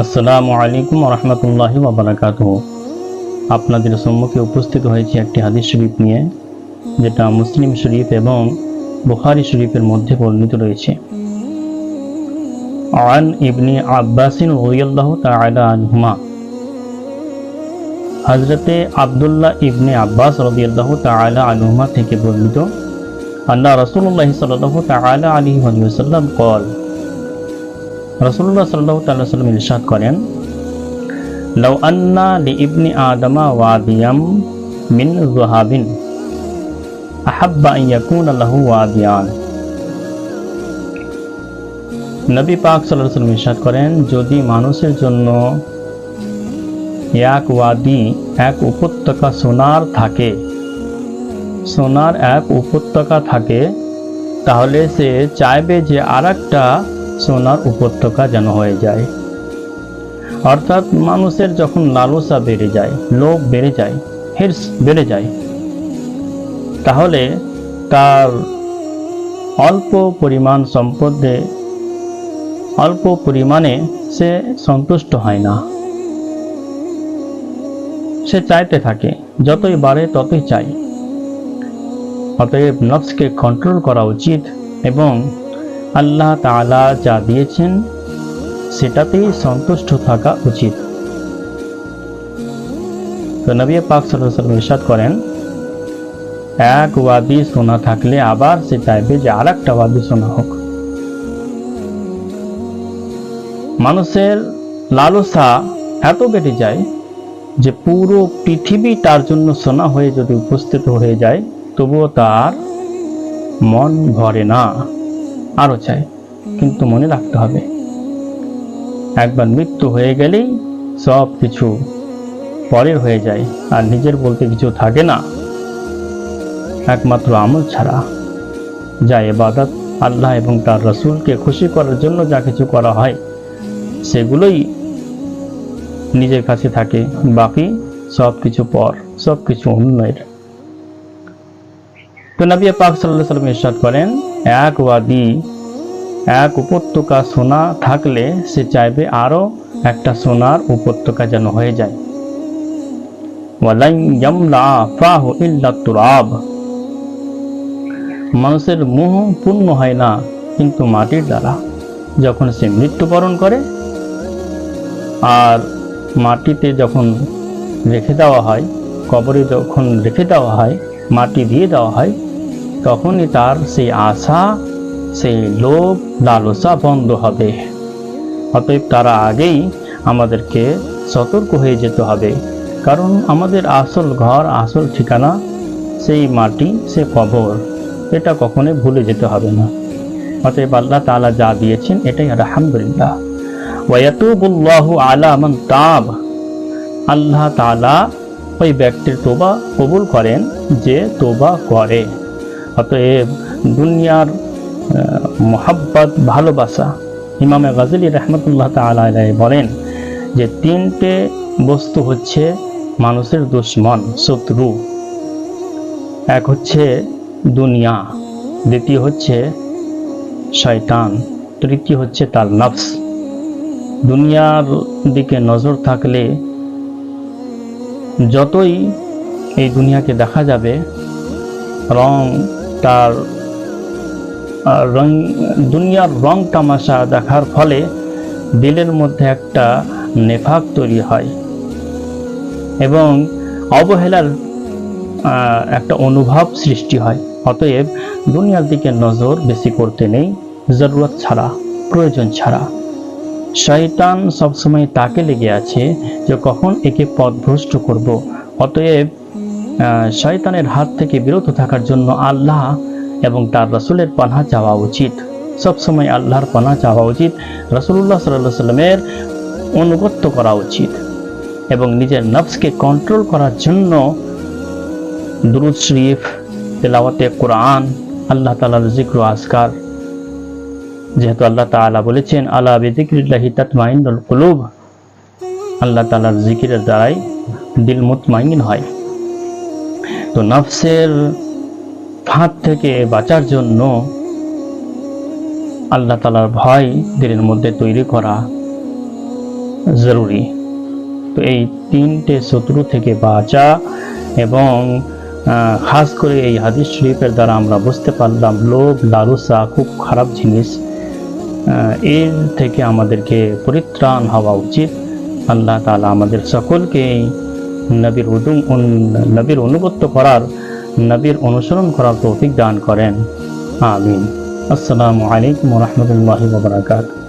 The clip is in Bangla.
আসসালামু আলাইকুম রহমতুল্লাহি ওবরাকাত আপনাদের সম্মুখে উপস্থিত হয়েছে একটি হাদিস শরীফ নিয়ে, যেটা মুসলিম শরীফ এবং বুখারি শরীফের মধ্যে বর্ণিত রয়েছে। আন ইবনি আব্বাসিন রদিয়াল্লাহ তাআলা আনহুমা। হজরতে আবদুল্লাহ ইবনে আব্বাস রদিয়াল্লাহ তাআলা আনহুমা থেকে বর্ণিত আল্লাহ রসুল্লাহ সাল্লাহ তাআলা আলী ওয়াসাল্লাম কল রসুল্লাহ সাল্লাহ সাল্লাম ইরশাদ করেন, লাউ আন্না লি ইবনি আদমা ওয়াদিয়াম মিন জুহাবিন আহাব্বা ইয়াকুন লাহু ওয়াদিয়ান। নবী পাক আলাইহি সাল্লাম ইরশাদ করেন, যদি মানুষের জন্য এক ওয়াদি, এক উপত্যকা সোনার থাকে, সোনার এক উপত্যকা থাকে, তাহলে সে চাইবে যে আর একটা সোনার উপত্যকা যেন হয়ে যায়। অর্থাৎ মানুষের যখন লালসা বেড়ে যায়, লোভ বেড়ে যায় হির্স বেড়ে যায়, তাহলে তার অল্প পরিমাণ সম্পদে, অল্প পরিমাণে সে সন্তুষ্ট হয় না। সে চাইতে থাকে, যতই বাড়ে ততই চাই অতএব নফসকে কন্ট্রোল করা উচিত এবং আল্লাহ তাআলা যা দিয়েছেন, সেটাতেই সন্তুষ্ট থাকা উচিত। তো নবী পাক ইরশাদ করেন, এক ওয়াদি সোনা থাকলে আবার সে চাইবে যে আর একটা ওয়াদি সোনা হোক। মানুষের লালসা এত বেড়ে যায় যে পুরো পৃথিবী তার জন্য সোনা হয়ে যদি উপস্থিত হয়ে যায়, তবুও তার মন ভরে না। আরও চাই, কিন্তু মনে রাখতে হবে, একবার মৃত্যু হয়ে গেলেই সব কিছু পরের হয়ে যায়, আর নিজের বলতে কিছু থাকে না। একমাত্র আমল ছাড়া, যা এবাদত আল্লাহ এবং তার রসুলকে খুশি করার জন্য যা কিছু করা হয়, সেগুলোই নিজের কাছে থাকে, বাকি সব কিছু পর, সব কিছু অন্যের। তো নবী পাক সাল্লাহ সাল্লাম ইরশাদ করেন এক ওয়াদি, এক উপত্যকা সোনা থাকলে সে চাইবে আরও একটা সোনার উপত্যকা যেন হয়ে যায়। মানুষের মোহ পূর্ণ হয় না, কিন্তু মাটির দ্বারা। যখন সে মৃত্যুবরণ করে, আর মাটিতে যখন রেখে দেওয়া হয়, কবরে যখন রেখে দেওয়া হয়, মাটি দিয়ে দেওয়া হয় তখনই তার সেই আশা, সেই লোভ, লালসা বন্ধ হবে। অতএব তারা আগেই আমাদেরকে সতর্ক হয়ে যেতে হবে। কারণ আমাদের আসল ঘর, আসল ঠিকানা সেই মাটি, সে কবর। এটা কখনোই ভুলে যেতে হবে না। অতএব আল্লাহ তালা যা দিয়েছেন, এটাই আলহামদুলিল্লাহ। ওয়াতুবুল্লাহু আলা মান তাব। আল্লাহ তালা ওই ব্যক্তির তোবা কবুল করেন যে তোবা করে। অতএব দুনিয়ার মোহাব্বত, ভালোবাসা ইমামে গাজলি রহমতুল্লাহ তালা বলেন যে তিনটে বস্তু হচ্ছে মানুষের দুশ্মন, শত্রু। এক হচ্ছে দুনিয়া, দ্বিতীয় হচ্ছে শয়তান, তৃতীয় হচ্ছে তার নফস। দুনিয়ার দিকে নজর থাকলে যতই এই দুনিয়াকে দেখা যাবে, রং তার রং, দুনিয়ার রং তামাশা দেখার ফলে দিলের মধ্যে একটা নেফাক তৈরি হয় এবং অবহেলার একটা অনুভব সৃষ্টি হয়। অতএব দুনিয়ার দিকে নজর বেশি করতে নেই, জরুরত ছাড়া, প্রয়োজন ছাড়া। শয়তান সবসময় তাকে লেগে আছে যে কখন একে পথভ্রষ্ট করব। অতএব শয়তানের হাত থেকে বিরত থাকার জন্য আল্লাহ এবং তার রসুলের পানা চাওয়া উচিত। সবসময় আল্লাহর পানা চাওয়া উচিত রসুল্লাহ সাল্লাহ সাল্লামের অনুগত্য করা উচিত এবং নিজের নফসকে কন্ট্রোল করার জন্য দুরুদ শরীফ, তেলাওয়াতে কোরআন, আল্লাহ তালার জিক্র আসকার যেহেতু আল্লাহ তালা বলেছেন আল্লাহ বেদিক্রিল্লাহি তাতমাইনুল কুলুব আল্লাহ তালার জিকিরের দ্বারাই দিল মুতমাইন হয়। তো নফসের ফাঁদ থেকে বাঁচার জন্য আল্লাহ তালার ভয় দিনের মধ্যে তৈরি করা জরুরি। তো এই তিনটে শত্রু থেকে বাঁচা এবং খাস করে এই হাদিস শরীফের দ্বারা আমরা বুঝতে পারলাম লোভ, লালসা, খুব খারাপ জিনিস এর থেকে আমাদেরকে পরিত্রাণ হওয়া উচিত। আল্লাহ তালা আমাদের সকলকে এই নবীর উদুম নবীর অনুগত্য করার, নবীর অনুসরণ করার তৌফিক দান করেন। আমিন। আসসালামু আলাইকুম রহমতুল্লাহি ওয়া বারাকাতুহু।